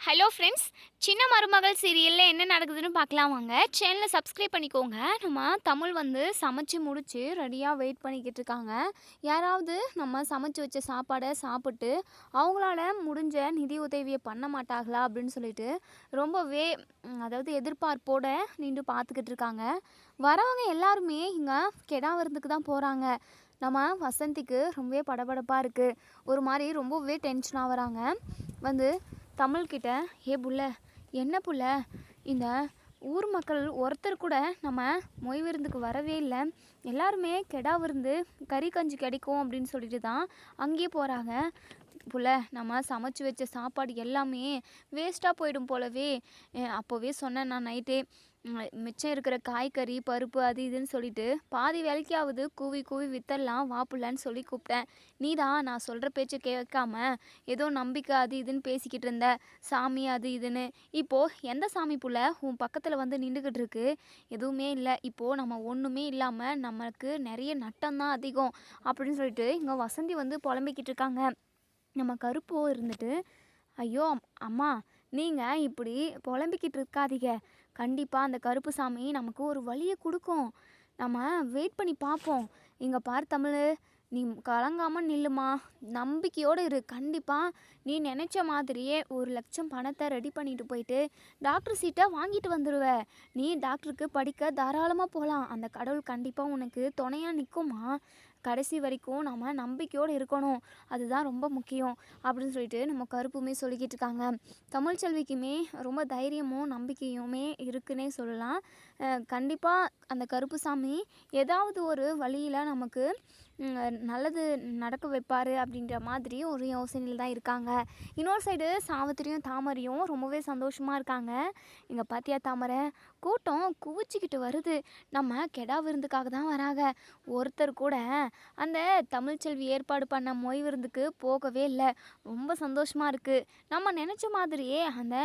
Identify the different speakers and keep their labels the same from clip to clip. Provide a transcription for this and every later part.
Speaker 1: Hello friends சின்ன மருமகள் சீரியலில் என்ன நடக்குதுன்னு பார்க்கலாம் வாங்க. சேனலை சப்ஸ்கிரைப் பண்ணிக்கோங்க. நம்ம தமிழ் வந்து சமைச்சு முடித்து ரெடியாக வெயிட் பண்ணிக்கிட்டு இருக்காங்க. யாராவது நம்ம சமைச்சு வச்ச சாப்பாடை சாப்பிட்டு அவங்களால முடிஞ்ச நிதி உதவியை பண்ண மாட்டாங்களா அப்படின்னு சொல்லிட்டு ரொம்பவே அதாவது எதிர்பார்ப்போட நின்று பார்த்துக்கிட்டு இருக்காங்க. வரவங்க எல்லாருமே இங்கே கெடா விருந்துக்கு தான் போகிறாங்க நம்ம வசந்திக்கு ரொம்பவே படபடப்பாக இருக்குது ஒரு மாதிரி ரொம்பவே டென்ஷனாக வராங்க. வந்து தமிழ்கிட்ட ஏ புள்ள என்ன புள்ள? இந்த ஊர் மக்கள் ஒருத்தர் கூட நம்ம மொய் விருந்துக்கு வரவே இல்லை. எல்லாருமே கெடா விருந்து கறி கஞ்சி கிடைக்கும் அப்படின்னு சொல்லிட்டு தான் அங்கேயே போகிறாங்க புள்ள நம்ம சமைச்சு வச்ச சாப்பாடு எல்லாமே வேஸ்ட்டாக போயிடும் போலவே. அப்போவே சொன்னேன் நான் நைட்டே. மிச்சம் இருக்கிற காய்கறி பருப்பு அது இதுன்னு சொல்லிட்டு பாதி வேலைக்காவது கூவி கூவி வித்தரலாம் வாப்புலன்னு சொல்லி கூப்பிட்டேன். நீ தான் நான் சொல்கிற பேச்சை கேட்காம ஏதோ நம்பிக்கை அது இதுன்னு பேசிக்கிட்டு இருந்த. சாமி அது இதுன்னு. இப்போது எந்த சாமி புள்ள உன் பக்கத்தில் வந்து நின்றுக்கிட்டு இருக்கு? எதுவுமே இல்லை. இப்போது நம்ம ஒன்றுமே இல்லாமல் நமக்கு நிறைய நட்டம்தான் அதிகம். அப்படின்னு சொல்லிட்டு இங்கே வசந்தி வந்து புலம்பிக்கிட்டு இருக்காங்க. நம்ம கருப்போ இருந்துட்டு ஐயோ அம்மா நீங்கள் இப்படி புலம்பிக்கிட்டு இருக்காதீங்க. கண்டிப்பாக அந்த கருப்பு சாமி நமக்கு ஒரு வழியை கொடுக்கும். நம்ம வெயிட் பண்ணி பார்ப்போம். இங்கே பார் தமிழ் நீ கலங்காமல் நில்லுமா? நம்பிக்கையோடு இரு. கண்டிப்பாக நீ நினச்ச மாதிரியே ஒரு லட்சம் பணத்தை ரெடி பண்ணிட்டு போயிட்டு டாக்டர் சீட்டை வாங்கிட்டு வந்துடுவ நீ டாக்டருக்கு படிக்க தாராளமாக போகலாம் அந்த கடவுள் கண்டிப்பாக உனக்கு துணையாக நிற்குமா கடைசி வரைக்கும் நம்ம நம்பிக்கையோடு இருக்கணும். அதுதான் ரொம்ப முக்கியம். அப்படின்னு சொல்லிட்டு நம்ம கருப்புமே சொல்லிக்கிட்டு இருக்காங்க. தமிழ்ச்செல்விக்குமே ரொம்ப தைரியமும் நம்பிக்கையுமே இருக்குன்னே சொல்லலாம். கண்டிப்பாக அந்த கருப்பு சாமி ஏதாவது ஒரு வழியில் நமக்கு நல்லது நடக்க வைப்பார் அப்படின்ற மாதிரி ஒரு யோசனையில் தான் இருக்காங்க. இன்னொரு சைடு சாவித்திரியும் தாமரையும் ரொம்பவே சந்தோஷமாக இருக்காங்க. இங்கே பாத்தியா தாமரை? கூட்டம் குவிச்சிக்கிட்டு வருது. நம்ம கெடா விருந்துக்காக தான் வராங்க. ஒருத்தர் கூட அந்த தமிழ்ச்செல்வி ஏற்பாடு பண்ண மொய் விருந்துக்கு போகவே இல்லை. ரொம்ப சந்தோஷமாக இருக்குது நம்ம நினச்ச மாதிரியே அந்த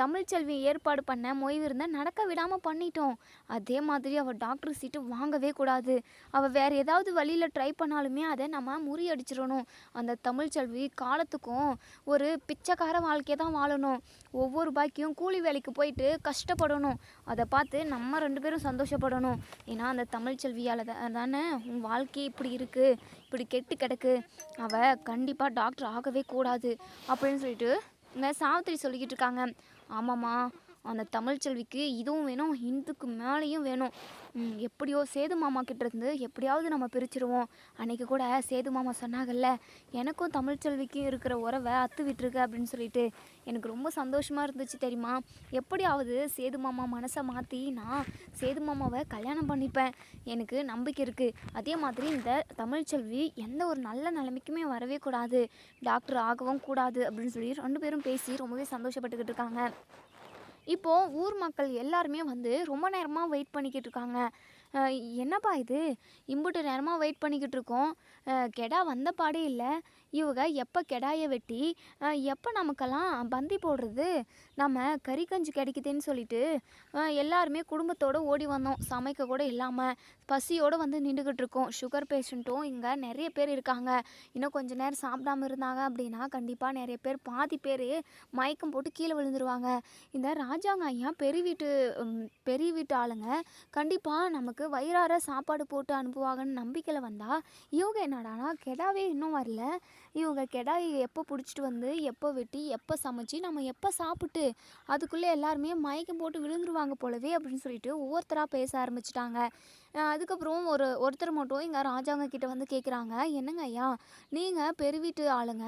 Speaker 1: தமிழ்ச்செல்வி ஏற்பாடு பண்ண மொய் விருந்தை நடக்க விடாமல் பண்ணிட்டோம். அதே மாதிரி அவள் டாக்டர் சீட்டு வாங்கவே கூடாது. அவள் வேறு ஏதாவது வழியில் ட்ரை பண்ணாலுமே அதை நம்ம முறியடிச்சிடணும் அந்த தமிழ்ச்செல்வி காலத்துக்கும் ஒரு பிச்சைக்கார வாழ்க்கையை தான் வாழணும். ஒவ்வொரு பாக்கியும் கூலி வேலைக்கு போயிட்டு கஷ்டப்படணும். அதை பார்த்து நம்ம ரெண்டு பேரும் சந்தோஷப்படணும். ஏன்னா அந்த தமிழ்ச்செல்வியால் தானே உன் வாழ்க்கை இப்படி இருக்குது இப்படி கெட்டு கிடக்கு. அவள் கண்டிப்பாக டாக்டர் ஆகவே கூடாது. அப்படின்னு சொல்லிட்டு இந்த சாவித்திரி சொல்லிக்கிட்டு இருக்காங்க. ஆமாம்மா. அந்த தமிழ்ச்செல்விக்கு இதுவும் வேணும் ஹிந்துக்கு மேலேயும் வேணும். எப்படியோ சேது மாமா கிட்டேருந்து எப்படியாவது நம்ம பிரிச்சிருவோம். அன்றைக்கி கூட சேது மாமா சொன்னாங்கல்ல எனக்கும் தமிழ்ச்செல்விக்கும் இருக்கிற உறவை அத்து விட்டுருக்கு அப்படின்னு சொல்லிட்டு. எனக்கு ரொம்ப சந்தோஷமாக இருந்துச்சு தெரியுமா? எப்படியாவது சேது மாமா மனசை மாற்றி நான் சேது மாமாவை கல்யாணம் பண்ணிப்பேன். எனக்கு நம்பிக்கை இருக்குது அதே மாதிரி இந்த தமிழ்ச்செல்வி எந்த ஒரு நல்ல நிலைமைக்குமே வரவே கூடாது. டாக்டர் ஆகவும் கூடாது அப்படின்னு சொல்லி ரெண்டு பேரும் பேசி ரொம்பவே சந்தோஷப்பட்டுக்கிட்டு இருக்காங்க. இப்போது ஊர் மக்கள் எல்லாருமே வந்து ரொம்ப நேரமாக வெயிட் பண்ணிக்கிட்டு இருக்காங்க என்னப்பா இது? இம்புட்டு நேரமாக வெயிட் பண்ணிக்கிட்டு இருக்கோம் கெடா வந்த பாடே இல்லை. இவங்க எப்போ கெடாயை வெட்டி எப்போ நமக்கெல்லாம் பந்தி போடுறது நம்ம கறி கஞ்சி கிடைக்குதுன்னு சொல்லிட்டு எல்லாருமே குடும்பத்தோடு ஓடி வந்தோம். சமைக்க கூட இல்லாமல் பசியோடு வந்து நின்றுக்கிட்டு இருக்கோம். சுகர் பேஷண்ட்டும் இங்கே நிறைய பேர் இருக்காங்க. இன்னும் கொஞ்ச நேரம் சாப்பிடாம இருந்தாங்க அப்படின்னா கண்டிப்பாக நிறைய பேர் பாதி பேர் மயக்கம் போட்டு கீழே விழுந்துருவாங்க. இந்த ராஜாங்க ஐயா பெரிய வீட்டு பெரிய வீட்டு ஆளுங்க கண்டிப்பாக நமக்கு வயிறார சாப்பாடு போட்டு அனுப்புவாங்கன்னு நம்பிக்கையில் வந்தால் இவங்க என்னடானா கெடாவே இன்னும் வரல. இவங்க கெடாயை எப்போ பிடிச்சிட்டு வந்து எப்போ வெட்டி எப்போ சமைச்சு நம்ம எப்போ சாப்பிட்டு அதுக்குள்ளே எல்லாருமே மயக்கம் போட்டு விழுந்துருவாங்க போலவே அப்படின்னு சொல்லிட்டு ஒவ்வொருத்தராக பேச ஆரம்பிச்சிட்டாங்க. அதுக்கப்புறம் ஒரு ஒருத்தர் மட்டும் இங்கே ராஜாங்க கிட்டே வந்து கேட்குறாங்க என்னங்க ஐயா நீங்கள் பெரு வீட்டு ஆளுங்க.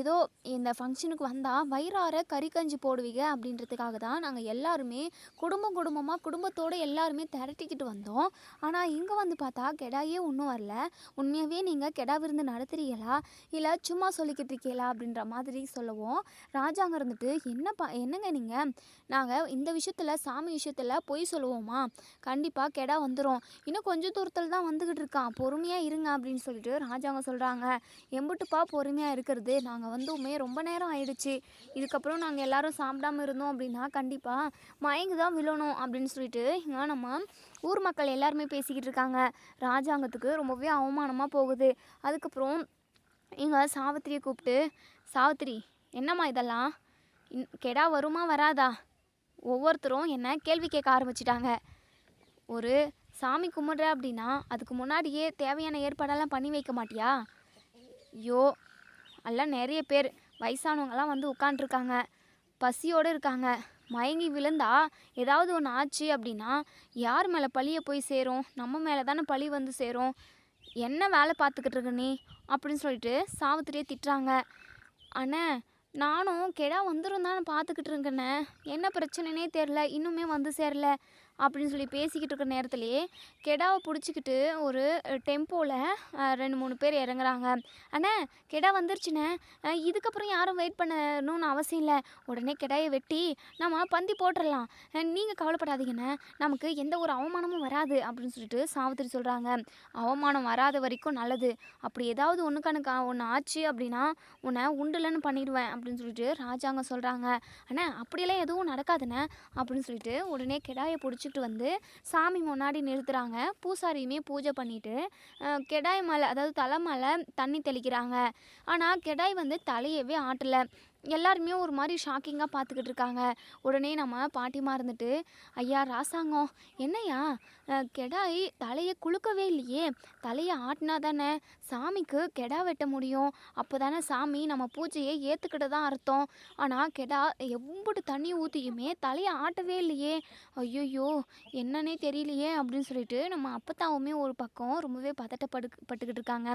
Speaker 1: ஏதோ இந்த ஃபங்க்ஷனுக்கு வந்தால் வயிறார கறி கஞ்சி போடுவீங்க. அப்படின்றதுக்காக தான் நாங்கள் எல்லாருமே குடும்பம் குடும்பமாக குடும்பத்தோடு எல்லாருமே திரட்டிக்கிட்டு வந்தோம். ஆனால் இங்கே வந்து பார்த்தா கெடாயே ஒன்றும் வரல. உண்மையாகவே நீங்கள் கெடா விருந்து நடத்துறீங்களா? இல்லை சும்மா சொல்லிக்கிட்டு இருக்கீங்களா? அப்படின்ற மாதிரி சொல்லவும். ராஜாங்க இருந்துட்டு என்னப்பா என்னங்க நீங்கள் நாங்கள் இந்த விஷயத்தில் சாமி விஷயத்தில் பொய் சொல்லுவோமா? கண்டிப்பாக கெடா வந்துடும் இன்னும் கொஞ்சம் தூரத்தில் தான் வந்துக்கிட்டு இருக்கான். பொறுமையாக இருங்க அப்படின்னு சொல்லிட்டு ராஜாங்க சொல்கிறாங்க எம்புட்டுப்பா பொறுமையாக இருக்கிறது. நாங்கள் வந்துமே ரொம்ப நேரம் ஆயிடுச்சு. இதுக்கப்புறம் நாங்கள் எல்லாரும் சாப்பிடாம இருந்தோம் அப்படின்னா கண்டிப்பாக மயங்கு தான் விழணும் அப்படின்னு சொல்லிட்டு இங்கே நம்ம ஊர் மக்கள் எல்லாருமே பேசிக்கிட்டு இருக்காங்க. ராஜாங்கத்துக்கு ரொம்பவே அவமானமாக போகுது. அதுக்கப்புறம் இங்கே சாவித்திரியை கூப்பிட்டு சாவித்திரி என்னம்மா இதெல்லாம்? இன் கெடா வருமா வராதா? ஒவ்வொருத்தரும் என்ன கேள்வி கேட்க ஆரம்பிச்சிட்டாங்க. ஒரு சாமி கும்பிட்ற அப்படின்னா அதுக்கு முன்னாடியே தேவையான ஏற்பாடெல்லாம் பண்ணி வைக்க மாட்டியா? ஐயோ எல்லாம் நிறைய பேர். வயசானவங்கலாம் வந்து உட்காண்ட்ருக்காங்க பசியோடு இருக்காங்க. மயங்கி விழுந்தா ஏதாவது ஒன்று ஆச்சு அப்படின்னா யார் மேலே பழியை போய் சேரும்? நம்ம மேலே தானே பழி வந்து சேரும். என்ன வேலை பார்த்துக்கிட்டு இருக்க நீ? அப்படின்னு சொல்லிட்டு சாவுத்திரியே திட்டுறாங்க. அண்ணே நானும் கெடா வந்துடும் தானே பார்த்துக்கிட்டு இருக்கேண்ணே என்ன பிரச்சனைனே தெரில இன்னுமே வந்து சேரல. அப்படின்னு சொல்லி பேசிக்கிட்டு இருக்க நேரத்துலேயே கெடாவை பிடிச்சிக்கிட்டு ஒரு டெம்போவில் ரெண்டு மூணு பேர் இறங்குறாங்க. அண்ணே கெடா வந்துருச்சுண்ணே. இதுக்கப்புறம் யாரும் வெயிட் பண்ணணும்னு அவசியம் இல்லை. உடனே கெடாயை வெட்டி நம்ம பந்தி போட்டுடலாம் நீங்கள் கவலைப்படாதீங்கண்ணே. நமக்கு எந்த ஒரு அவமானமும் வராது அப்படின்னு சொல்லிட்டு சாவித்திரி சொல்கிறாங்க அவமானம் வராத வரைக்கும் நல்லது. அப்படி ஏதாவது ஒன்று கணக்கு ஒன்று ஆச்சு அப்படின்னா உன்னை உண்டுலன்னு பண்ணிடுவேன் அப்படின்னு சொல்லிட்டு ராஜாங்க சொல்கிறாங்க அண்ணா அப்படியெல்லாம் எதுவும் நடக்காதுண்ணே அப்படின்னு சொல்லிட்டு உடனே கெடாயை வச்சுட்டு வந்து சாமி முன்னாடி நிறுத்துகிறாங்க பூசாரியுமே பூஜை பண்ணிவிட்டு கெடாய் மலை அதாவது தலை மலை தண்ணி தெளிக்கிறாங்க. ஆனால் கெடாய் வந்து தலையவே ஆட்டலை. எல்லாருமே ஒரு மாதிரி ஷாக்கிங்காக பார்த்துக்கிட்டு இருக்காங்க. உடனே நம்ம பாட்டிமா இருந்துட்டு ஐயா ராசாங்கம் என்னய்யா? கெடாய் தலையை குழுக்கவே இல்லையே. தலையை ஆட்டினா தானே சாமிக்கு கெடா வெட்ட முடியும். அப்போ தானே சாமி நம்ம பூஜையை ஏற்றுக்கிட்டு தான் அர்த்தம். ஆனால் கெடா எவ்வளோ தண்ணி ஊற்றியுமே தலையை ஆட்டவே இல்லையே. ஐயோ என்னன்னே தெரியலையே அப்படின்னு சொல்லிட்டு நம்ம அப்பத்தாவுமே ஒரு பக்கம் ரொம்பவே பதட்டப்படு பட்டுக்கிட்டு இருக்காங்க.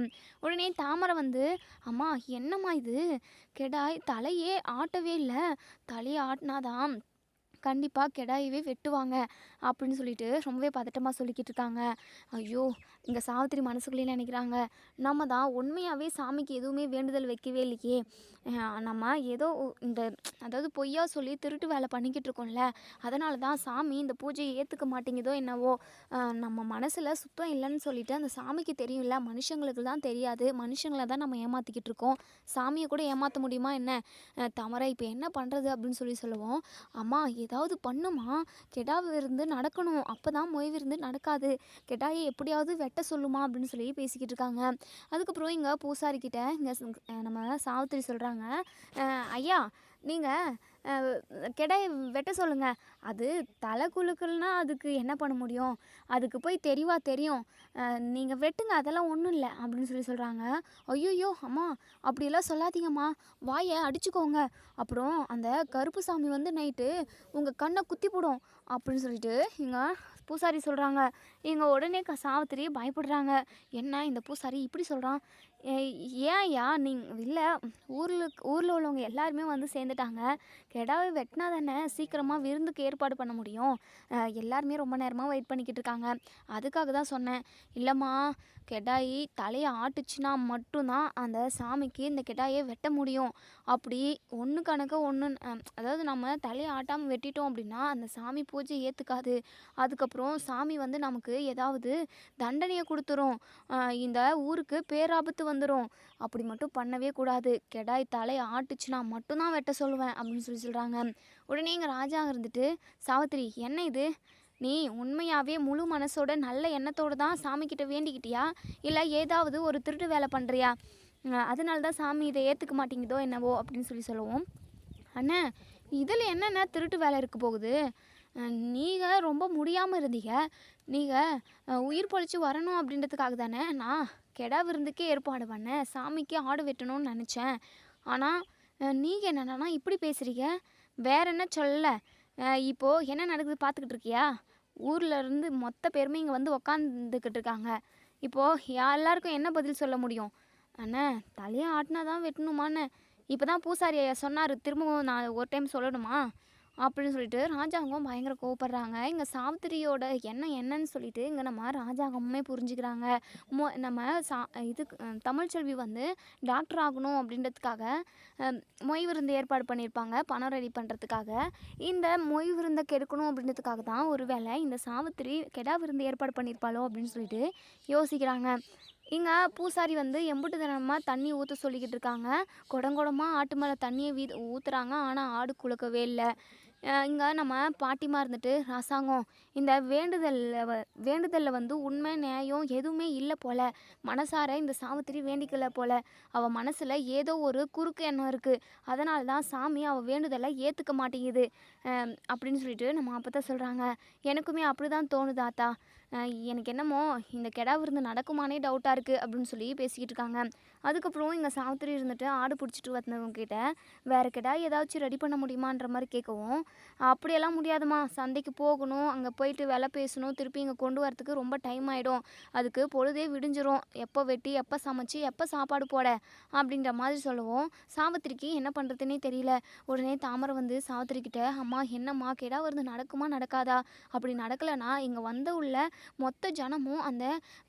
Speaker 1: உடனே தாமரை வந்து அம்மா என்னம்மா இது? கெடாய் தலை தலையே ஆட்டவே இல்லை. தலையை ஆட்டினாதான் கண்டிப்பாக கெடாயவே வெட்டுவாங்க அப்படின்னு சொல்லிட்டு ரொம்பவே பதட்டமாக சொல்லிக்கிட்டு இருக்காங்க. ஐயோ இங்கே சாவித்திரி மனசுக்குள்ளே நினைக்கிறாங்க. நம்ம தான் உண்மையாகவே சாமிக்கு எதுவுமே வேண்டுதல் வைக்கவே இல்லையே. நம்ம ஏதோ இந்த அதாவது பொய்யா சொல்லி திருட்டு வேலை பண்ணிக்கிட்டு இருக்கோம்ல. அதனால தான் சாமி இந்த பூஜையை ஏற்றுக்க மாட்டேங்குதோ என்னவோ. நம்ம மனசில் சுத்தம் இல்லைன்னு சொல்லிட்டு அந்த சாமிக்கு தெரியும்ல. மனுஷங்களுக்கு தான் தெரியாது. மனுஷங்களை தான் நம்ம ஏமாற்றிக்கிட்டு இருக்கோம். சாமியை கூட ஏமாற்ற முடியுமா என்ன? தமரை இப்போ என்ன பண்ணுறது அப்படின்னு சொல்லி சொல்லுவோம். அம்மா ஏதாவது ஏதாவது பண்ணுமா? கெடா விருந்து நடக்கணும். அப்போ தான் மொய் விருந்து நடக்காது. கெடாயை எப்படியாவது வெட்ட சொல்லுமா? அப்படின்னு சொல்லி பேசிக்கிட்டு இருக்காங்க. அதுக்கப்புறம் இங்கே பூசாரிக்கிட்ட இங்கே நம்ம சாவித்திரி சொல்கிறாங்க ஐயா நீங்கள் கெடாயை வெட்ட சொல்லுங்கள் அது தலை குலுக்கல்னா அதுக்கு என்ன பண்ண முடியும்? அதுக்கு போய் தெளிவாக தெரியும். நீங்கள் வெட்டுங்க அதெல்லாம் ஒன்றும் இல்லை அப்படின்னு சொல்லி சொல்கிறாங்க ஐயோயோ அம்மா அப்படியெல்லாம் சொல்லாதீங்கம்மா. வாயை அடிச்சுக்கோங்க. அப்புறம் அந்த கருப்பு சாமி வந்து நைட்டு உங்கள் கண்ணை குத்தி போடும் அப்படின்னு சொல்லிட்டு இங்கே பூசாரி சொல்கிறாங்க இங்கே உடனே க சாவித்திரி பயப்படுறாங்க. என்ன இந்த பூசாரி இப்படி சொல்கிறான் ஏன்யா நீங்கள் இல்லை ஊரில் ஊரில் உள்ளவங்க எல்லாருமே வந்து சேர்ந்துட்டாங்க. கெடாவை வெட்டினா தானே சீக்கிரமாக விருந்துக்கு ஏற்பாடு பண்ண முடியும். எல்லாருமே ரொம்ப நேரமாக வெயிட் பண்ணிக்கிட்டு இருக்காங்க. அதுக்காக தான் சொன்னேன். இல்லைம்மா கெடாயி தலையை ஆட்டுச்சுன்னா மட்டும்தான் அந்த சாமிக்கு இந்த கெடாயை வெட்ட முடியும். அப்படி ஒன்று கணக்க ஒன்று அதாவது நம்ம தலையை ஆட்டாமல் வெட்டிட்டோம் அப்படின்னா அந்த சாமி பூஜை ஏற்றுக்காது அதுக்கப்புறம் சாமி வந்து நமக்கு ஏதாவது தண்டனையை கொடுத்துரும். இந்த ஊருக்கு பேராபத்து வந்துடும் அப்படி மட்டும் பண்ணவே கூடாது. கெடாய் தலை ஆட்டுச்சுன்னா மட்டும்தான் வெட்ட சொல்லுவேன் அப்படின்னு சொல்லி சொல்கிறாங்க உடனே எங்கள் ராஜா இருந்துட்டு சாவித்திரி என்ன இது? நீ உண்மையாகவே முழு மனசோட நல்ல எண்ணத்தோடு தான் சாமிக்கிட்ட வேண்டிக்கிட்டியா? இல்லை ஏதாவது ஒரு திருட்டு வேலை பண்ணுறியா அதனால தான் சாமி இதை ஏற்றுக்க மாட்டேங்குதோ என்னவோ? அப்படின்னு சொல்லி சொல்லுவோம். அண்ணே இதில் என்னென்ன திருட்டு வேலை இருக்க போகுது? நீங்கள் ரொம்ப முடியாமல் இருந்தீங்க. நீங்கள் உயிர் பொழிச்சு வரணும் அப்படின்றதுக்காக தானே நான் கெடா விருந்துக்கே ஏற்பாடு பண்ணேன். சாமிக்கு ஆடு வெட்டணும்னு நினச்சேன். ஆனால் நீங்கள் என்னென்னா இப்படி பேசுகிறீங்க வேற என்ன சொல்லலை இப்போது இப்போ என்ன நடக்குது பார்த்துக்கிட்டு இருக்கியா? இருந்து மொத்த பேருமே இங்கே வந்து உக்காந்துக்கிட்டு இருக்காங்க. இப்போது எல்லாருக்கும் என்ன பதில் சொல்ல முடியும்? அண்ணே தலையை ஆட்டினா தான் வெட்டணுமாண்ணே. இப்போ தான் பூசாரி ஐயா சொன்னார் திரும்பவும் நான் ஒரு டைம் சொல்லணுமா? அப்படின்னு சொல்லிட்டு ராஜாங்கம் பயங்கர கோவப்படுறாங்க. இங்கே சாவித்திரியோட எண்ணம் என்னன்னு சொல்லிட்டு இங்கே நம்ம ராஜாங்கமுமே புரிஞ்சுக்கிறாங்க. மோ நம்ம சா இது தமிழ்ச்செல்வி வந்து டாக்டர் ஆகணும் அப்படின்றதுக்காக மொய் விருந்து ஏற்பாடு பண்ணியிருப்பாங்க பணம் ரெடி பண்ணுறதுக்காக இந்த மொய் விருந்தை கெடுக்கணும் அப்படின்றதுக்காக தான் ஒரு வேளை இந்த சாவித்திரி கெடா விருந்து ஏற்பாடு பண்ணியிருப்பாளோ அப்படின்னு சொல்லிட்டு யோசிக்கிறாங்க. இங்கே பூசாரி வந்து எம்புட்டு தினமாக தண்ணி ஊற்ற சொல்லிக்கிட்டு இருக்காங்க. குடங்குடமாக ஆட்டு மேலே தண்ணியை வீ ஊற்றுறாங்க ஆனால் ஆடு குலுக்கவே இல்லை. இங்கே நம்ம பாட்டிமா இருந்துட்டு ராசாங்கம் இந்த வேண்டுதலில் வ வேண்டுதலில் வந்து உண்மை நியாயம் எதுவுமே இல்லை போல். மனசார இந்த சாவித்திரி வேண்டிக்கல போல். அவள் மனசில் ஏதோ ஒரு குறுக்கு எண்ணம் இருக்குது அதனால தான் சாமி அவள் வேண்டுதலை ஏற்றுக்க மாட்டேங்குது. அப்படின்னு சொல்லிட்டு நம்ம அப்போ தான் சொல்கிறாங்க எனக்குமே அப்படி தான் தோணுது ஆத்தா. எனக்கு என்னமோ இந்த கெடா விருந்து நடக்குமானே டவுட்டாக இருக்குது அப்படின்னு சொல்லி பேசிக்கிட்டு இருக்காங்க. அதுக்கப்புறம் இங்கே சாவித்திரி இருந்துட்டு ஆடு பிடிச்சிட்டு வந்தவங்ககிட்ட வேறு கெடா ஏதாச்சும் ரெடி பண்ண முடியுமான்ற மாதிரி கேட்கவும் அப்படியெல்லாம் முடியாதும்மா. சந்தைக்கு போகணும் அங்கே போயிட்டு விலை பேசணும் திருப்பி இங்கே கொண்டு வரத்துக்கு ரொம்ப டைம் ஆகிடும் அதுக்கு பொழுதே விடிஞ்சிரும். எப்போ வெட்டி எப்போ சமைச்சு எப்போ சாப்பாடு போட? அப்படின்ற மாதிரி சொல்லவும். சாவித்திரிக்கு என்ன பண்ணுறதுனே தெரியல. உடனே தாமரை வந்து சாவித்திரிக்கிட்ட அம்மா என்னம்மா? கெடா வருது நடக்குமா நடக்காதா? அப்படி நடக்கலைன்னா இங்கே வந்த உள்ள மொத்த ஜனமும் அந்த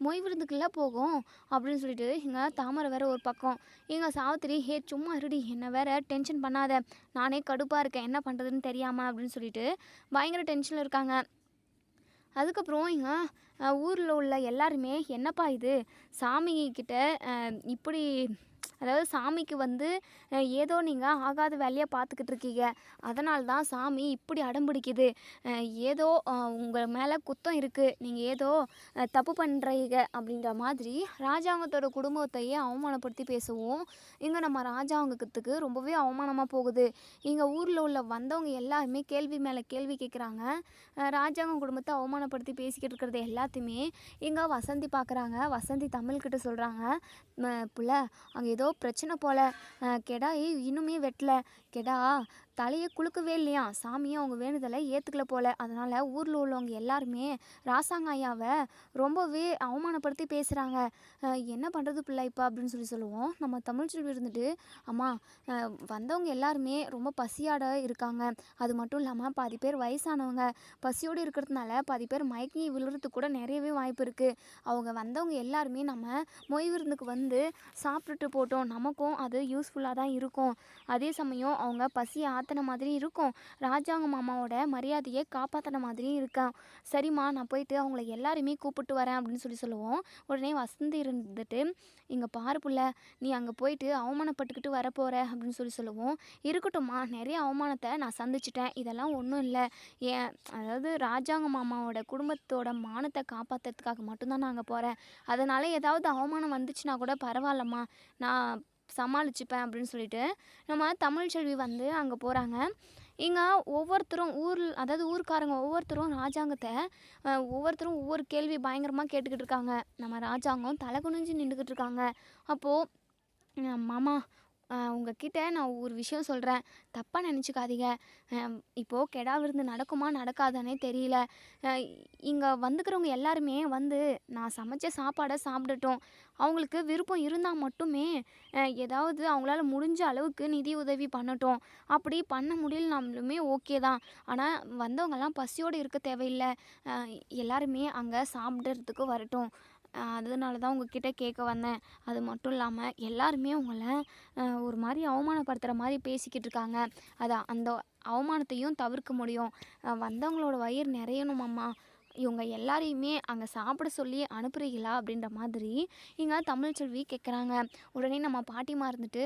Speaker 1: மொய் விருந்துக்குள்ளே போகும். அப்படின்னு சொல்லிட்டு இங்கே தாமரை வேற ஒரு பக்கம். இங்கே சாவித்திரி ஹே சும்மா இருடி. என்ன வேற டென்ஷன் பண்ணாத. நானே கடுப்பாக இருக்கேன். என்ன பண்ணுறதுன்னு தெரியாமல் அப்படின்னு சொல்லிட்டு பயங்கர டென்ஷனில் இருக்காங்க. அதுக்கப்புறம் இங்கே ஊரில் உள்ள எல்லாருமே என்னப்பா இது? சாமி கிட்ட இப்படி அதாவது சாமிக்கு வந்து ஏதோ நீங்கள் ஆகாத வேலையை பார்த்துக்கிட்டு இருக்கீங்க. அதனால தான் சாமி இப்படி அடம்பிடிக்குது ஏதோ உங்கள் மேலே குத்தம் இருக்குது நீங்கள் ஏதோ தப்பு பண்ணுறீங்க அப்படின்ற மாதிரி ராஜாங்கத்தோட குடும்பத்தையே அவமானப்படுத்தி பேசவும். இங்கே நம்ம ராஜாங்கத்துக்கு ரொம்பவே அவமானமாக போகுது. இங்கே ஊரில் உள்ள வந்தவங்க எல்லாருமே கேள்வி மேலே கேள்வி கேட்குறாங்க ராஜாங்க குடும்பத்தை அவமானப்படுத்தி பேசிக்கிட்டு இருக்கிறது எல்லாத்தையுமே இங்கே வசந்தி பார்க்குறாங்க வசந்தி தமிழ்கிட்ட சொல்கிறாங்க புள்ள அங்கே ஏதோ பிரச்சனை போல் கெடா ஏய், இன்னுமே வெட்டல. கெடா தலையை குலுக்கவே இல்லையா? சாமியும் அவங்க வேண்டுதலை ஏற்றுக்கல போல. அதனால் ஊரில் உள்ளவங்க எல்லாருமே ராசாங்க ஐயாவை ரொம்பவே அவமானப்படுத்தி பேசுகிறாங்க என்ன பண்ணுறது பிள்ளை இப்போ? அப்படின்னு சொல்லி சொல்லுவோம். நம்ம தமிழ்ச்செல்வி இருந்துட்டு அம்மா வந்தவங்க எல்லாருமே ரொம்ப பசியாட இருக்காங்க. அது மட்டும் இல்லாமல் பாதி பேர் வயசானவங்க. பசியோடு இருக்கிறதுனால பாதி பேர் மயக்கி விழுறதுக்கு கூட நிறையவே வாய்ப்பு இருக்குது அவங்க வந்தவங்க எல்லாருமே நம்ம மொய் விருந்துக்கு வந்து சாப்பிட்டுட்டு போட்டோம். நமக்கும் அது யூஸ்ஃபுல்லாக தான் இருக்கும். அதே சமயம் அவங்க பசியை ஆற்றின மாதிரி இருக்கும். ராஜாங்க மாமாவோட மரியாதையை காப்பாற்றின மாதிரியும் இருக்கான். சரிம்மா நான் போயிட்டு அவங்கள எல்லாருமே கூப்பிட்டு வரேன் அப்படின்னு சொல்லி சொல்லுவோம். உடனே வசந்தி இருந்துட்டு இங்கே பாரு புள்ள நீ அங்கே போயிட்டு அவமானப்பட்டுக்கிட்டு வரப்போகிற அப்படின்னு சொல்லி சொல்லுவோம். இருக்கட்டும்மா நிறைய அவமானத்தை நான் சந்திச்சிட்டேன். இதெல்லாம் ஒன்றும் இல்லை. ஏன் அதாவது ராஜாங்க மாமாவோட குடும்பத்தோட மானத்தை காப்பாற்றுறதுக்காக மட்டும்தான் நான் அங்கே போகிறேன் அதனால் ஏதாவது அவமானம் வந்துச்சுன்னா கூட பரவாயில்லம்மா. நான் சமாளிச்சுப்பேன் அப்படின்னு சொல்லிட்டு நம்ம தமிழ்ச்செல்வி வந்து அங்கே போகிறாங்க இங்கே ஒவ்வொருத்தரும் ஊர் அதாவது ஊர்க்காரங்க ஒவ்வொருத்தரும் ராஜாங்கத்தை ஒவ்வொருத்தரும் ஒவ்வொரு கேள்வி பயங்கரமாக கேட்டுக்கிட்டு இருக்காங்க. நம்ம ராஜாங்கம் தலை குனிஞ்சு நின்றுக்கிட்டு இருக்காங்க. அப்போது மாமா உங்ககிட்ட நான் ஒரு விஷயம் சொல்கிறேன் தப்பாக நினச்சிக்காதீங்க. இப்போது கெடா விருந்து நடக்குமா நடக்காதானே தெரியல. இங்கே வந்துக்கிறவங்க எல்லாருமே வந்து நான் சமைச்ச சாப்பாடை சாப்பிடட்டும். அவங்களுக்கு விருப்பம் இருந்தால் மட்டுமே ஏதாவது அவங்களால முடிஞ்ச அளவுக்கு நிதி உதவி பண்ணட்டும். அப்படி பண்ண முடியலனாலுமே ஓகே தான். ஆனால் வந்தவங்கெல்லாம் பசியோடு இருக்க தேவையில்லை. எல்லாருமே அங்கே சாப்பிட்றதுக்கு வரட்டும். அதனால தான் உங்ககிட்ட கேட்க வந்தேன். அது மட்டும் இல்லாமல் எல்லாருமே உங்களை ஒரு மாதிரி அவமானப்படுத்துகிற மாதிரி பேசிக்கிட்டு இருக்காங்க. அதான் அந்த அவமானத்தையும் தவிர்க்க முடியும். வந்தவங்களோட வயிறு நிறையணும் அம்மா இவங்க எல்லாரையுமே அங்கே சாப்பிட சொல்லி அனுப்புறீங்களா அப்படின்ற மாதிரி இங்கே தமிழ்ச்செல்வி கேட்குறாங்க உடனே நம்ம பாட்டிமா இருந்துட்டு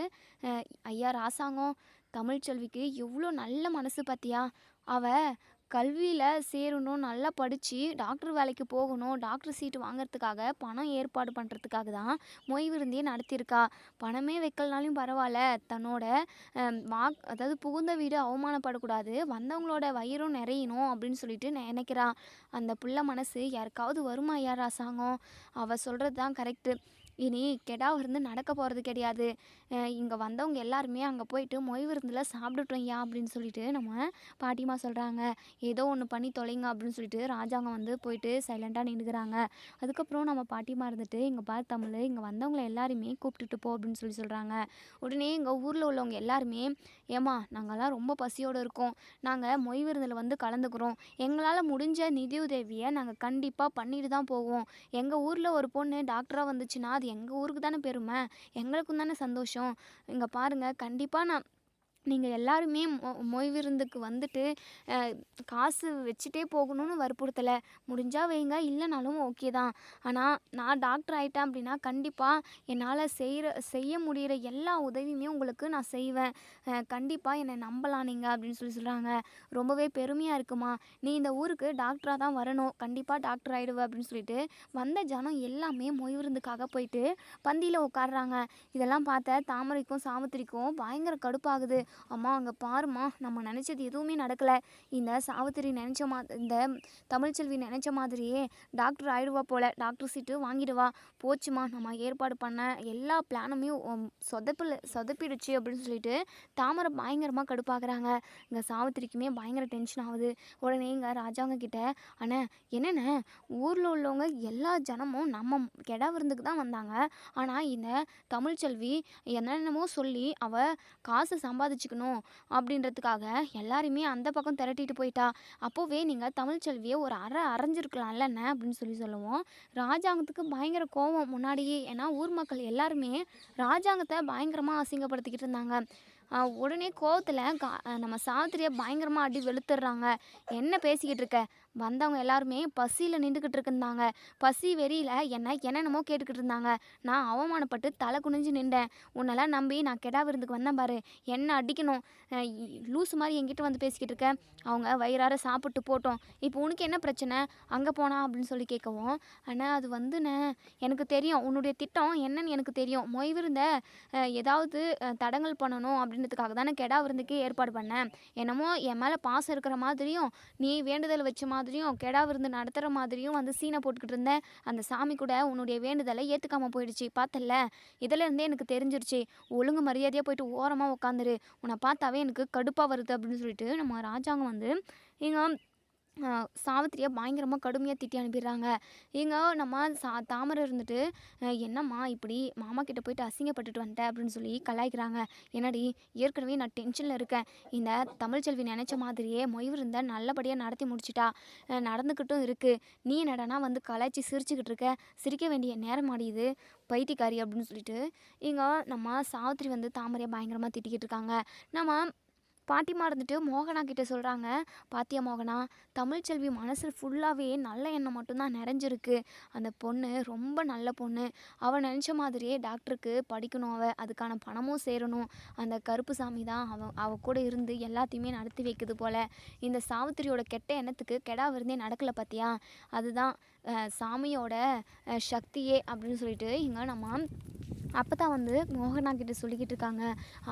Speaker 1: ஐயா ராசாங்கம் தமிழ்ச்செல்விக்கு எவ்வளோ நல்ல மனசு பார்த்தியா அவ கல்வியில் சேரணும் நல்லா படித்து டாக்டர் வேலைக்கு போகணும் டாக்டர் சீட்டு வாங்குறதுக்காக பணம் ஏற்பாடு பண்ணுறதுக்காக தான் மொய் விருந்தே நடத்தியிருக்கா. பணமே வைக்கலனாலும் பரவாயில்ல. தன்னோட வாக் அதாவது புகுந்த வீடு அவமானப்படக்கூடாது. வந்தவங்களோட வயிறும் நிறையணும் அப்படின்னு சொல்லிட்டு நினைக்கிறான் அந்த புள்ள மனசு யாருக்காவது வருமா யார் ராசாங்கம்? அவள் சொல்கிறது தான் கரெக்டு இனி கெடா விருந்து நடக்க போகிறது கிடையாது. இங்கே வந்தவங்க எல்லாருமே அங்கே போயிட்டு மொய் விருந்தில் சாப்பிட்டுட்டோம் ஐயா அப்படின்னு சொல்லிட்டு நம்ம பாட்டிமா சொல்கிறாங்க ஏதோ ஒன்று பண்ணி தொலைங்க அப்படின்னு சொல்லிட்டு ராஜாங்க வந்து போயிட்டு சைலண்ட்டாக நின்றுக்கிறாங்க அதுக்கப்புறம் நம்ம பாட்டிமா இருந்துட்டு இங்கே பார் தமிழ் இங்கே வந்தவங்களை எல்லாருமே கூப்பிட்டுட்டு போ அப்படின்னு சொல்லி சொல்கிறாங்க உடனே எங்கள் ஊரில் உள்ளவங்க எல்லாருமே ஏம்மா நாங்கள்லாம் ரொம்ப பசியோடு இருக்கோம். நாங்கள் மொய் விருந்தில் வந்து கலந்துக்கிறோம். எங்களால் முடிஞ்ச நிதியுதவியை நாங்கள் கண்டிப்பாக பண்ணிட்டு தான் போவோம். எங்கள் ஊரில் ஒரு பொண்ணு டாக்டராக வந்துச்சுன்னா அது எங்கள் ஊருக்கு தானே பெருமை? எங்களுக்கும் தானே சந்தோஷம்? இங்கே பாருங்கள் கண்டிப்பாக நான் நீங்கள் எல்லாருமே மொ மொய் விருந்துக்கு வந்துட்டு காசு வச்சுட்டே போகணும்னு வற்புறுத்தலை. முடிஞ்சால் வைங்க இல்லைனாலும் ஓகே தான். ஆனால் நான் டாக்டர் ஆகிட்டேன் அப்படின்னா கண்டிப்பாக என்னால் செய்கிற செய்ய முடிகிற எல்லா உதவியுமே உங்களுக்கு நான் செய்வேன். கண்டிப்பாக என்னை நம்பலாம் நீங்கள் அப்படின்னு சொல்லி சொல்கிறாங்க ரொம்பவே பெருமையாக இருக்குமா. நீ இந்த ஊருக்கு டாக்டராக தான் வரணும். கண்டிப்பாக டாக்டர் ஆகிடுவ அப்படின்னு சொல்லிட்டு வந்த ஜனம் எல்லாமே மொய் விருந்துக்காக போயிட்டு பந்தியில் உட்காடுறாங்க இதெல்லாம் பார்த்த தாமரைக்கும் சாமுத்திரிக்கும் பயங்கர கடுப்பாகுது. அம்மா அங்கே பாரும்மா நம்ம நினச்சது எதுவுமே நடக்கலை. இந்த சாவித்திரி நினச்ச மா இந்த தமிழ்ச்செல்வி நினச்ச மாதிரியே டாக்டர் ஆயிடுவா போல. டாக்டர் சீட்டு வாங்கிடுவா. போச்சுமா நம்ம ஏற்பாடு பண்ண எல்லா பிளானுமே சொதப்பில் சொதப்பிடுச்சு அப்படின்னு சொல்லிட்டு தாமரை பயங்கரமாக கடுப்பாக்குறாங்க. இங்கே சாவித்திரிக்குமே பயங்கர டென்ஷன் ஆகுது. உடனே இங்கே ராஜாங்க கிட்ட அண்ணே என்னென்ன ஊரில் உள்ளவங்க எல்லா ஜனமும் நம்ம கெடா விருந்துக்கு தான் வந்தாங்க. ஆனால் இந்த தமிழ்ச்செல்வி என்னென்னமோ சொல்லி அவள் காசு சம்பாதிச்சுக்கணும் அப்படின்றதுக்காக எல்லாரையுமே அந்த பக்கம் திரட்டிட்டு போயிட்டா. அப்போவே நீங்கள் தமிழ்ச்செல்வியை ஒரு அரை அரைஞ்சிருக்கலாம்லண்ணே அப்படின்னு சொல்லி சொல்லுவோம். ராஜாங்கத்துக்கு பயங்கர கோவம் முன்னாடியே. ஏன்னா ஊர் மக்கள் எல்லாருமே ராஜாங்கத்தை பயங்கரமாக அசிங்கப்படுத்திக்கிட்டு இருந்தாங்க. உடனே கோவத்தில் கா நம்ம சாவித்திரியை பயங்கரமாக அடி வெளுத்துடுறாங்க. என்ன பேசிக்கிட்டு இருக்க? வந்தவங்க எல்லாருமே பசியில் நின்றுக்கிட்டு இருந்தாங்க பசி வெறியில் என்ன என்னென்னமோ கேட்டுக்கிட்டு இருந்தாங்க. நான் அவமானப்பட்டு தலை குனிஞ்சு நின்றேன். உன்னெல்லாம் நம்பி நான் கெடா விருந்துக்கு வந்தேன் பாரு. என்ன அடிக்கணும்? லூஸ் மாதிரி என்கிட்ட வந்து பேசிக்கிட்டு இருக்க. அவங்க வயிறார சாப்பிட்டு போட்டோம். இப்போ உனக்கு என்ன பிரச்சனை? அங்கே போனா அப்படின்னு சொல்லி கேட்கவும் ஆனால் அது வந்துண்ணே எனக்கு தெரியும். உன்னுடைய திட்டம் என்னன்னு எனக்கு தெரியும். மொய் விருந்த ஏதாவது தடங்கள் தடங்கல் பண்ணணும் அப்படின்றதுக்காக தானே கெடா விருந்துக்கே ஏற்பாடு பண்ணேன். என்னமோ என் மேலே பாசம் இருக்கிற மாதிரியும் நீ வேண்டுதல் வச்ச மாதிரியும் கெடா விருந்து நடத்துகிற மாதிரியும் வந்து சீனை போட்டுக்கிட்டு இருந்தேன். அந்த சாமி கூட உன்னுடைய வேண்டுதலை ஏற்றுக்காமல் போயிடுச்சு. பார்த்தல்ல இதிலேருந்தே எனக்கு தெரிஞ்சிருச்சு. ஒழுங்கு மரியாதையாக போயிட்டு ஓரமாக உட்காந்துரு உன்னை பார்த்தாவே எனக்கு கடுப்பாக வருது அப்படின்னு சொல்லிட்டு நம்ம ராஜாங்கம் வந்து இங்கே சாவித்திரியை பயங்கரமாக கடுமையாக திட்டி அனுப்பிடுறாங்க. இங்க நம்ம சா தாமரை இருந்துட்டு என்னம்மா இப்படி மாமா கிட்ட போயிட்டு அசிங்கப்பட்டுட்டு வந்துட்டேன் அப்படின்னு சொல்லி கலாய்க்கிறாங்க. என்னடி ஏற்கனவே நான் டென்ஷனில் இருக்கேன். இந்த தமிழ்ச்செல்வி நினச்ச மாதிரியே மொய்விருந்த நல்லபடியாக நடத்தி முடிச்சிட்டா. நடந்துக்கிட்டும் இருக்குது நீ என்னடனா வந்து கலாய்ச்சி சிரிச்சுக்கிட்டு இருக்க. சிரிக்க வேண்டிய நேரம் ஆடியுது பைத்தியக்காரி அப்படின்னு சொல்லிட்டு. இங்கே நம்ம சாவித்திரி வந்து தாமரையை பயங்கரமாக திட்டிக்கிட்டு இருக்காங்க. நம்ம பாட்டிமா இருந்துட்டு மோகனா கிட்டே சொல்கிறாங்க பாத்தியா மோகனா தமிழ்ச்செல்வி மனசில் ஃபுல்லாகவே நல்ல எண்ணம் மட்டும்தான் நிறைஞ்சிருக்கு. அந்த பொண்ணு ரொம்ப நல்ல பொண்ணு. அவள் நினச்ச மாதிரியே டாக்டருக்கு படிக்கணும் அவள் அதுக்கான பணமும் சேரணும். அந்த கருப்பு சாமி தான் அவன் அவள் கூட இருந்து எல்லாத்தையுமே நடத்தி வைக்குது போல். இந்த சாவித்திரியோட கெட்ட எண்ணத்துக்கு கெடா விருந்தே நடக்கலை பார்த்தியா அதுதான் சாமியோட சக்தியே அப்படின்னு சொல்லிட்டு இங்கே நம்ம அப்போ தான் வந்து மோகனா கிட்ட சொல்லிக்கிட்டு இருக்காங்க.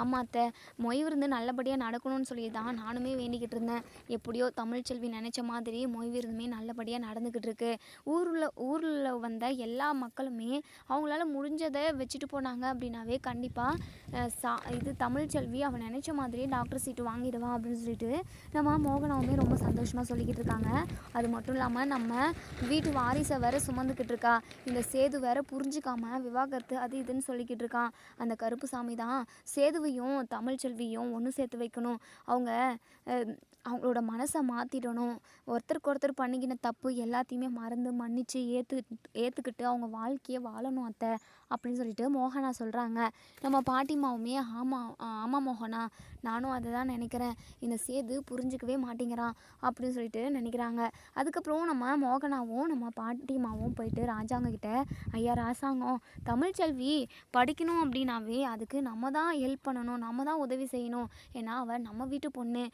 Speaker 1: ஆமாத்த மொய் விருந்து நல்லபடியாக நடக்கணும்னு சொல்லி தான் நானுமே வேண்டிக்கிட்டு இருந்தேன். எப்படியோ தமிழ்ச்செல்வி நினச்ச மாதிரி மொய் விருந்துமே நல்லபடியாக நடந்துக்கிட்டு இருக்கு. ஊரில் ஊரில் வந்த எல்லா மக்களுமே அவங்களால முடிஞ்சதை வச்சுட்டு போனாங்க அப்படின்னாவே கண்டிப்பாக சா இது தமிழ்ச்செல்வி அவன் நினச்ச மாதிரியே டாக்டர் சீட்டு வாங்கிடுவான் அப்படின்னு சொல்லிட்டு நம்ம மோகனாவுமே ரொம்ப சந்தோஷமாக சொல்லிக்கிட்டு இருக்காங்க. அது மட்டும் இல்லாமல் நம்ம வீட்டு வாரிசை வேற சுமந்துக்கிட்டு இருக்கா. இந்த சேது வேற புரிஞ்சுக்காம விவாகரத்து அது இதுன்னு சொல்லிக்கிட்டு இருக்கான் அந்த கருப்பு சாமி தான் சேதுவையும் தமிழ்ச்செல்வியும் ஒன்று சேர்த்து வைக்கணும். அவங்க அவங்களோட மனசை மாற்றிடணும் ஒருத்தருக்கு ஒருத்தர் பண்ணிக்கின தப்பு எல்லாத்தையுமே மறந்து மன்னித்து ஏற்று ஏற்றுக்கிட்டு அவங்க வாழ்க்கையை வாழணும் அத்தை அப்படின்னு சொல்லிட்டு மோகனா சொல்கிறாங்க நம்ம பாட்டிமாவுமே ஆமாம் ஆமாம் மோகனா நானும் அதை தான் நினைக்கிறேன். இந்த சேது புரிஞ்சுக்கவே மாட்டேங்கிறான் அப்படின்னு சொல்லிட்டு நினைக்கிறாங்க. அதுக்கப்புறம் நம்ம மோகனாவும் நம்ம பாட்டிமாவும் போயிட்டு ராஜாங்க கிட்ட ஐயா ராசாங்கம் தமிழ்ச்செல்வி படிக்கணும் அப்படின்னாவே அதுக்கு நம்ம தான் ஹெல்ப் பண்ணணும் நம்ம தான் உதவி செய்யணும். ஏன்னா அவள் நம்ம வீட்டு பொண்ணு.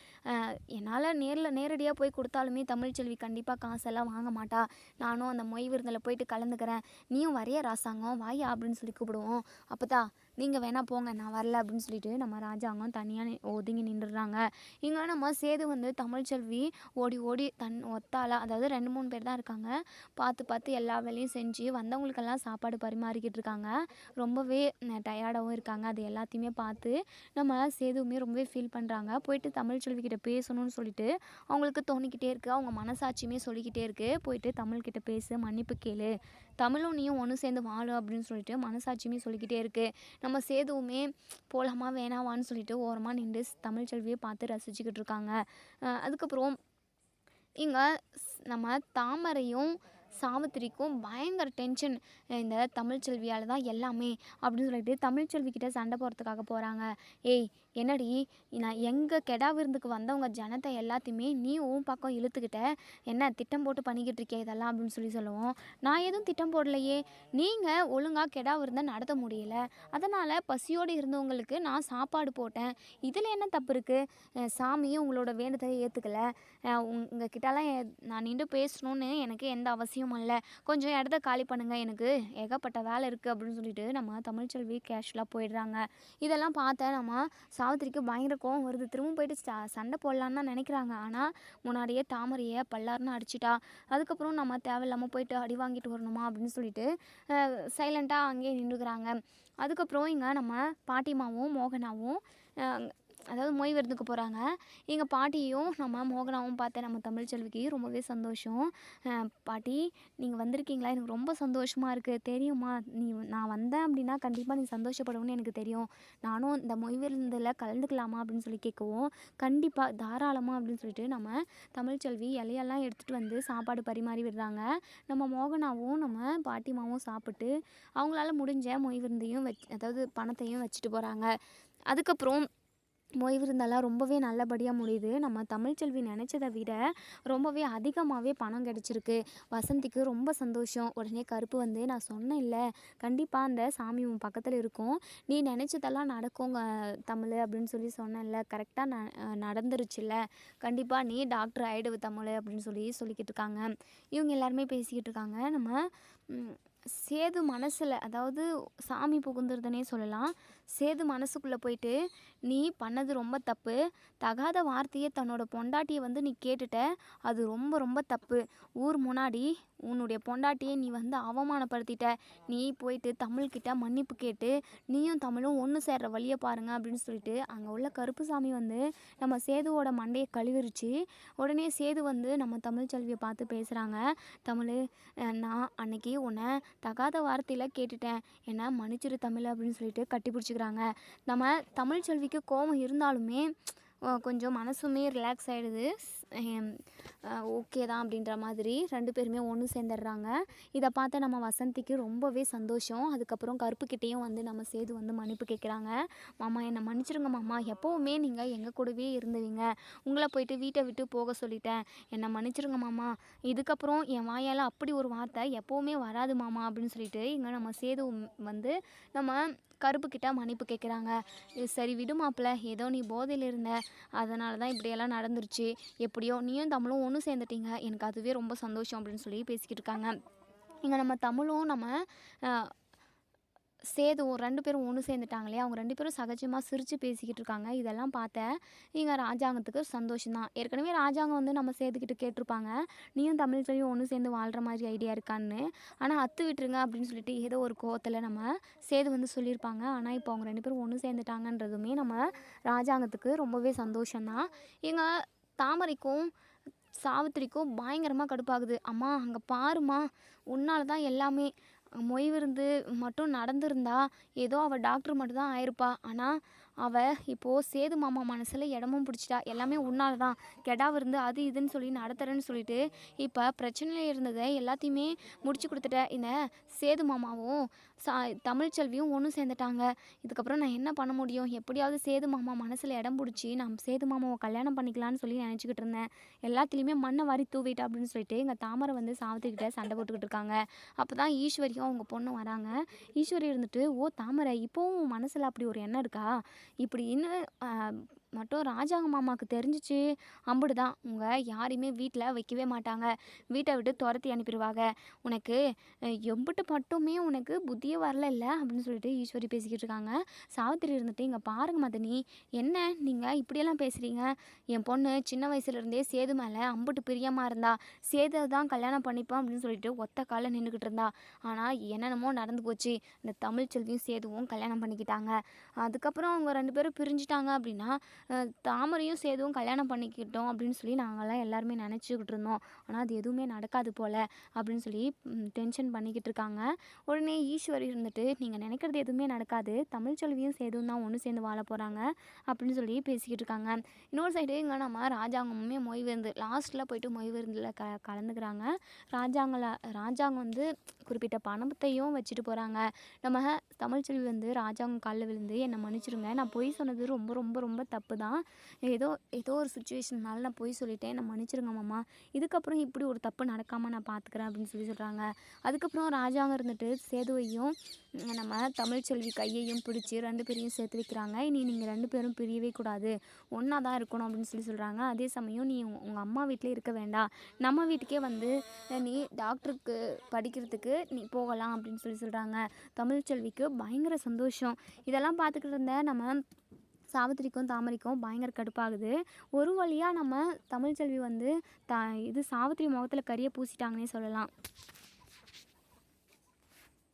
Speaker 1: என்னால் நேரில் நேரடியாக போய் கொடுத்தாலுமே தமிழ்ச்செல்வி கண்டிப்பாக காசெல்லாம் வாங்க மாட்டா. நானும் அந்த மொய் விருந்தில் போயிட்டு கலந்துக்கிறேன். நீயும் வரைய ராசாங்கம்? வாயா? அப்படின்னு சொல்லி கூப்பிடுவோம். அப்போதா நீங்கள் வேணால் போங்க நான் வரல அப்படின்னு சொல்லிட்டு நம்ம ராஜாங்கம் தனியாக ஒதுங்கி நின்றுடுறாங்க. இங்கே நம்ம சேது வந்து தமிழ்ச்செல்வி ஓடி ஓடி தன் ஒத்தாளா அதாவது ரெண்டு மூணு பேர் தான் இருக்காங்க. பார்த்து பார்த்து எல்லா வேலையும் செஞ்சு வந்தவங்களுக்கெல்லாம் சாப்பாடு பரிமாறிக்கிட்டு இருக்காங்க. ரொம்பவே டயர்டாகவும் இருக்காங்க. அது எல்லாத்தையுமே பார்த்து நம்ம சேதுவுமே ரொம்பவே ஃபீல் பண்ணுறாங்க போயிட்டு தமிழ்ச்செல்வி கிட்ட பேசணும்னு சொல்லிட்டு அவங்களுக்கு தோணிக்கிட்டே இருக்குது அவங்க மனசாட்சியுமே சொல்லிக்கிட்டே இருக்குது போயிட்டு தமிழ்கிட்ட பேசு மன்னிப்பு கேளு தமிழும் நீயும் ஒன்று சேர்ந்து வாழும் அப்படின்னு சொல்லிட்டு மனசாட்சியுமே சொல்லிக்கிட்டே இருக்குது நம்ம சேதுவுமே போகலாமா வேணாவான்னு சொல்லிட்டு ஓரமாக நின்று தமிழ்ச்செல்வியை பார்த்து ரசிச்சுக்கிட்டு இருக்காங்க. அதுக்கப்புறம் இங்கே நம்ம தாமரையும் சாவித்திரிக்கும் பயங்கர டென்ஷன் இந்த தமிழ்ச்செல்வியால் தான் எல்லாமே அப்படின்னு சொல்லிட்டு தமிழ்ச்செல்வி கிட்டே சண்டை போகிறதுக்காக போகிறாங்க ஏய் என்னடி நான் எங்கள் கெடா விருந்துக்கு வந்தவங்க ஜனத்தை எல்லாத்தையுமே நீ உன் பக்கம் இழுத்துக்கிட்ட என்ன திட்டம் போட்டு பண்ணிக்கிட்டு இருக்கே இதெல்லாம் அப்படின்னு சொல்லி சொல்லுவோம். நான் எதுவும் திட்டம் போடலையே. நீங்கள் ஒழுங்காக கெடா விருந்தை நடத்த முடியல. அதனால் பசியோடு இருந்தவங்களுக்கு நான் சாப்பாடு போட்டேன். இதில் என்ன தப்பு இருக்குது சாமியும் உங்களோட வேண்டுதலை ஏற்றுக்கல உங்கள் கிட்டலாம் நான் நின்று பேசணும்னு எனக்கு எந்த அவசியமும் இல்லை. கொஞ்சம் இடத்த காலி பண்ணுங்கள் எனக்கு ஏகப்பட்ட வேலை இருக்குது அப்படின்னு சொல்லிட்டு நம்ம தமிழ்ச்செல்வி கேஷுவலாக போயிடுறாங்க. இதெல்லாம் பார்த்தா நம்ம சாவித்திரிக்கு பயங்கர கோவம் வருது. திரும்ப போயிட்டு ச- சண்டை போடலான்னு தான் நினைக்கிறாங்க. ஆனால் முன்னாடியே தாமரையை பல்லாருன்னு அடிச்சிட்டா அதுக்கப்புறம் நம்ம தேவையில்லாமல் போயிட்டு அடி வாங்கிட்டு வரணுமா அப்படின்னு சொல்லிட்டு சைலண்ட்டாக அங்கேயே நின்றுக்கிறாங்க. அதுக்கப்புறம் இங்கே நம்ம பாட்டிமாவும் மோகனாவும் அதாவது மொய் விருந்துக்கு போகிறாங்க எங்கள் பாட்டியும் நம்ம மோகனாவும் பார்த்தேன் நம்ம தமிழ்ச்செல்விக்கு ரொம்பவே சந்தோஷம். பாட்டி நீங்கள் வந்திருக்கீங்களா? எனக்கு ரொம்ப சந்தோஷமாக இருக்குது தெரியுமா நீ நான் வந்தேன் அப்படின்னா கண்டிப்பாக நீ சந்தோஷப்படுவேன்னு எனக்கு தெரியும். நானும் இந்த மொய் விருந்தில் கலந்துக்கலாமா அப்படின்னு சொல்லி கேட்கவும் கண்டிப்பாக தாராளமாக அப்படின்னு சொல்லிட்டு நம்ம தமிழ்ச்செல்வி இலையெல்லாம் எடுத்துகிட்டு வந்து சாப்பாடு பரிமாறி விடுறாங்க. நம்ம மோகனாவும் நம்ம பாட்டிமாவும் சாப்பிட்டு அவங்களால முடிஞ்ச மொய் விருந்தையும் வச் அதாவது பணத்தையும் வச்சுட்டு போகிறாங்க அதுக்கப்புறம் ஓய்வு விருந்தெல்லாம் ரொம்பவே நல்லபடியாக முடியுது. நம்ம தமிழ்ச்செல்வி நினச்சதை விட ரொம்பவே அதிகமாகவே பணம் கிடச்சிருக்கு. வசந்திக்கு ரொம்ப சந்தோஷம். உடனே கருப்பு வந்து நான் சொன்னேன் இல்லை. கண்டிப்பாக அந்த சாமி உன் பக்கத்தில் இருக்கும். நீ நினச்சதெல்லாம் நடக்குங்க தமிழ் அப்படின்னு சொல்லி சொன்னேன்ல கரெக்டாக ந நடந்துருச்சுல்ல கண்டிப்பாக நீ டாக்டர் ஆகிடுவ தமிழ் அப்படின்னு சொல்லி சொல்லிக்கிட்டு இருக்காங்க. இவங்க எல்லாருமே பேசிக்கிட்டு இருக்காங்க. நம்ம சேது மனசில் அதாவது சாமி புகுந்துருதுனே சொல்லலாம். சேது மனசுக்குள்ளே போயிட்டு நீ பண்ணது ரொம்ப தப்பு. தகாத வார்த்தையை தன்னோட பொண்டாட்டியை வந்து நீ கேட்டுட்ட. அது ரொம்ப ரொம்ப தப்பு. ஊர் முன்னாடி உன்னுடைய பொண்டாட்டியை நீ வந்து அவமானப்படுத்திட்ட. நீ போயிட்டு தமிழ்கிட்ட மன்னிப்பு கேட்டு நீயும் தமிழும் ஒன்று சேர்ற வழியை பாருங்க அப்படின்னு சொல்லிட்டு அங்கே உள்ள கருப்புசாமி வந்து நம்ம சேதுவோட மண்டையை கழுவிருச்சு. உடனே சேது வந்து நம்ம தமிழ்ச்செல்வியை பார்த்து பேசுகிறாங்க தமிழ் நான் அன்னைக்கு உன்னை தகாத வார்த்தையில் கேட்டுட்டேன். என்ன மன்னிச்சிரு தமிழ் அப்படின்னு சொல்லிட்டு கட்டி பிடிச்சிக்கிறாங்க. நம்ம தமிழ்ச்செல்விக்கு கோபம் இருந்தாலுமே கொஞ்சம் மனசுமே ரிலாக்ஸ் ஆகிடுது ஓகே தான் அப்படின்ற மாதிரி ரெண்டு பேருமே ஒன்று சேர்ந்துடுறாங்க. இதை பார்த்து நம்ம வசந்திக்கு ரொம்பவே சந்தோஷம். அதுக்கப்புறம் கருப்புக்கிட்டேயும் வந்து நம்ம சேது வந்து மன்னிப்பு கேட்குறாங்க. மாமா என்னை மன்னிச்சிருங்க மாமா. எப்போவுமே நீங்கள் எங்கள் கூடவே இருந்துவீங்க. உங்களை போயிட்டு வீட்டை விட்டு போக சொல்லிட்டேன். என்னை மன்னிச்சிருங்க மாமா. இதுக்கப்புறம் என் வாயால் அப்படி ஒரு வார்த்தை எப்போவுமே வராது மாமா அப்படின்னு சொல்லிட்டு இங்கே நம்ம சேது வந்து நம்ம கருப்புக்கிட்ட மன்னிப்பு கேட்குறாங்க சரி விடு மாப்பிள்ள ஏதோ நீ போதையில் இருந்த. அதனால தான் இப்படியெல்லாம் நடந்துருச்சு. எப்படியோ நீயும் தமிழும் ஒன்று சேர்ந்துட்டீங்க. எனக்கு அதுவே ரொம்ப சந்தோஷம் அப்படின்னு சொல்லி பேசிக்கிட்டு இருக்காங்க. இங்கே நம்ம தமிழும் நம்ம சேது ரெண்டு பேரும் ஒன்று சேர்ந்துட்டாங்களே அவங்க ரெண்டு பேரும் சகஜமாக சிரித்து பேசிக்கிட்டு இருக்காங்க. இதெல்லாம் பார்த்தேன். இங்கே ராஜாங்கத்துக்கு சந்தோஷம் தான் ஏற்கனவே ராஜாங்கம் வந்து நம்ம சேதுக்கிட்டு கேட்டிருப்பாங்க. நீயும் தமிழ் சொல்லி ஒன்று சேர்ந்து வாழ்கிற மாதிரி ஐடியா இருக்கான்னு. ஆனால் அத்து விட்டுருங்க அப்படின்னு சொல்லிட்டு ஏதோ ஒரு கோவத்தில் நம்ம சேது வந்து சொல்லியிருப்பாங்க. ஆனால் இப்போ அவங்க ரெண்டு பேரும் ஒன்று சேர்ந்துட்டாங்கன்றதுமே நம்ம ராஜாங்கத்துக்கு ரொம்பவே சந்தோஷம்தான். எங்கள் தாமரைக்கும் சாவித்திரிக்கும் பயங்கரமாக கடுப்பாகுது. அம்மா அங்கே பாருமா உன்னால தான் எல்லாமே மொய் விருந்து மட்டும் நடந்திருந்தா ஏதோ அவள் டாக்டர் மட்டும் தான் ஆயிருப்பா. ஆனால் அவள் இப்போது சேது மாமா மனசில் இடமும் பிடிச்சிட்டா. எல்லாமே உன்னால் தான் கெடா விருந்து அது இதுன்னு சொல்லி நடத்துறேன்னு சொல்லிட்டு இப்போ பிரச்சனையில் இருந்ததை எல்லாத்தையுமே முடிச்சு கொடுத்துட்ட. இந்த சேது மாமாவும் சா தமிழ்ச்செல்வியும் ஒன்று சேர்ந்துட்டாங்க. இதுக்கப்புறம் நான் என்ன பண்ண முடியும்? எப்படியாவது சேது மாமா மனசில் இடம் பிடிச்சி நான் சேது மாமாவை கல்யாணம் பண்ணிக்கலான்னு சொல்லி நினச்சிக்கிட்டு இருந்தேன். எல்லாத்துலேயுமே மண்ணை வாரி தூவிட்டா அப்படின்னு சொல்லிட்டு எங்கள் தாமரை வந்து சாவத்துக்கிட்ட சண்டை போட்டுக்கிட்டு இருக்காங்க. அப்போ தான் ஈஸ்வரியும் அவங்க பொண்ணு வராங்க. ஈஸ்வரி இருந்துட்டு ஓ தாமரை இப்போவும் மனசில் அப்படி ஒரு எண்ணம் இருக்கா? இப்படி இன்னும் மட்டும் ராஜாங்க மாமாவுக்கு தெரிஞ்சிச்சு. அம்புடு தான் உங்கள் யாரையுமே வீட்டில் வைக்கவே மாட்டாங்க. வீட்டை விட்டு துரத்தி அனுப்பிடுவாங்க. உனக்கு எம்பிட்டு எம்புட்டு மட்டுமே உனக்கு புத்தியே வரல இல்லை அப்படின்னு சொல்லிட்டு ஈஸ்வரி பேசிக்கிட்டு இருக்காங்க. சாவித்திரி இருந்துட்டு இங்கே பாருங்க மதனி என்ன நீங்கள் இப்படியெல்லாம் பேசுகிறீங்க என் பொண்ணு சின்ன வயசுலேருந்தே சேது மேலே அம்புட்டு பிரியமாக இருந்தா சேதை தான் கல்யாணம் பண்ணிப்பேன் அப்படின்னு சொல்லிட்டு ஒத்த காலில் நின்றுக்கிட்டு இருந்தா. ஆனால் என்னென்னமோ நடந்து போச்சு. இந்த தமிழ் செல்வியும் சேதுவும் கல்யாணம் பண்ணிக்கிட்டாங்க. அதுக்கப்புறம் அவங்க ரெண்டு பேரும் பிரிஞ்சுட்டாங்க அப்படின்னா தாமரையும் சேதுவும் கல்யாணம் பண்ணிக்கிட்டோம் அப்படின்னு சொல்லி நாங்கள்லாம் எல்லாருமே நினச்சிக்கிட்டு இருந்தோம். ஆனால் அது எதுவுமே நடக்காது போல் அப்படின்னு சொல்லி டென்ஷன் பண்ணிக்கிட்டு இருக்காங்க. உடனே ஈஸ்வரி இருந்துட்டு நீங்கள் நினைக்கிறது எதுவுமே நடக்காது. தமிழ்ச்செல்வியும் சேதுவும் தான் ஒன்று சேர்ந்து வாழ போகிறாங்க அப்படின்னு சொல்லி பேசிக்கிட்டு இருக்காங்க. இன்னொரு சைடு இங்கே நம்ம ராஜாங்கமுமே மொய் விருந்து லாஸ்ட்டில் போயிட்டு மொய் விருந்தில் க கலந்துக்கிறாங்க. ராஜாங்கள ராஜாங்கம் வந்து குறிப்பிட்ட பணத்தையும் வச்சுட்டு போகிறாங்க நம்ம தமிழ்ச்செல்வி வந்து ராஜாங்கம் காலில் விழுந்து என்னை மன்னிச்சிருங்க. நான் பொய் சொன்னது ரொம்ப ரொம்ப ரொம்ப தப்பு. தப்பு தான் ஏதோ ஏதோ ஒரு சுச்சுவேஷன்னால நான் பொய் சொல்லிட்டேன். நான் மன்னிச்சிருங்க மாமா. இதுக்கப்புறம் இப்படி ஒரு தப்பு நடக்காமல் நான் பார்த்துக்கிறேன் அப்படின்னு சொல்லி சொல்கிறாங்க அதுக்கப்புறம் ராஜாங்க இருந்துட்டு சேதுவையும் நம்ம தமிழ்ச்செல்வி கையையும் பிடிச்சி ரெண்டு பேரையும் சேர்த்து வைக்கிறாங்க. இனி நீங்கள் ரெண்டு பேரும் பிரியவே கூடாது. ஒன்றா தான் இருக்கணும் அப்படின்னு சொல்லி சொல்கிறாங்க அதே சமயம் நீ உங்கள் அம்மா வீட்டிலே இருக்க வேண்டாம். நம்ம வீட்டுக்கே வந்து நீ டாக்டருக்கு படிக்கிறதுக்கு நீ போகலாம் அப்படின்னு சொல்லி சொல்கிறாங்க தமிழ்ச்செல்விக்கு பயங்கர சந்தோஷம். இதெல்லாம் பார்த்துக்கிட்டு இருந்த நம்ம சாவித்திரிக்கும் தாமரைக்கும் பயங்கர கடுப்பாகுது. ஒரு வழியாக நம்ம தமிழ்ச்செல்வி வந்து த இது சாவித்திரி முகத்தில் கரியை பூசிட்டாங்கன்னே சொல்லலாம்.